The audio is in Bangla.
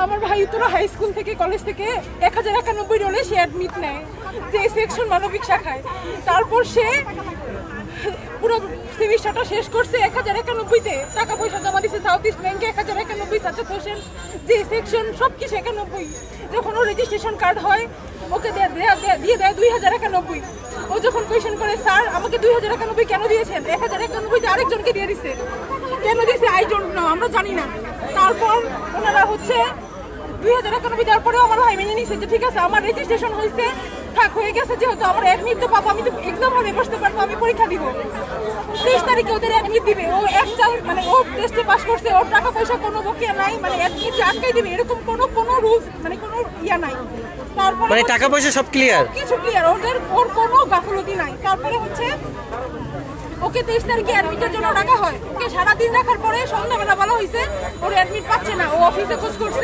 আমার ভাই তোরা হাই স্কুল থেকে কলেজ থেকে এক হাজার একানব্বই রোলে সে অ্যাডমিট নেয় যে সেকশন মানবিক শাখায়। তারপর সে পুরো সেমিস্টারটা শেষ করছে এক হাজার একানব্বইতে। টাকা পয়সা জমা দিচ্ছে সাউথ ইস্ট ব্যাংকে এক হাজার একানব্বই সাথে হোসেন যে সেকশন সব কিছু একানব্বই। যখন ও রেজিস্ট্রেশন কার্ড হয়, ওকে দেয়া- দেয়া- দুই হাজার একানব্বই। ও যখন কোয়েশন করে, স্যার, আমাকে দুই হাজার একানব্বই কেন দিয়েছেন? এক হাজার একানব্বইতে আরেকজনকে দিয়ে দিচ্ছে কেন দিয়েছে? আই ডোন্ট নো আমরা জানি না। তারপর ওনারা হচ্ছে দুই হাজার একানব্বই দেওয়ার পরেও আমার ভাই মেনে নিয়েছে যে ঠিক আছে আমার রেজিস্ট্রেশন হয়েছে থাক হয়ে গেছে যেহেতু আমার অ্যাডমিট তো পাবো আমি তো এক্সাম হলে বসতে পারব আমি পরীক্ষা দিব। তেইশ তারিখে ওদের অ্যাডমিট দিবে ও এক চাল মানে ও টেস্টে পাস করছে ওর টাকা পয়সা কোনো বকেয়া নাই মানে অ্যাডমিট যে আটকাই দিবে এরকম কোনো কোনো রুলস মানে কোনো ইয়া নাই। তারপরে মানে টাকা পয়সা সব ক্লিয়ার কিছু ক্লিয়ার ওদের ওর কোনো গাফলতি নাই। তারপরে হচ্ছে ওকে তেইশ তারিখে অ্যাডমিটের জন্য ডাকা হয়। ওকে সারাদিন রাখার পরে সন্ধ্যাবেলা বলা হয়েছে ওর অ্যাডমিট পাচ্ছে না ও অফিসে খোঁজ করছে।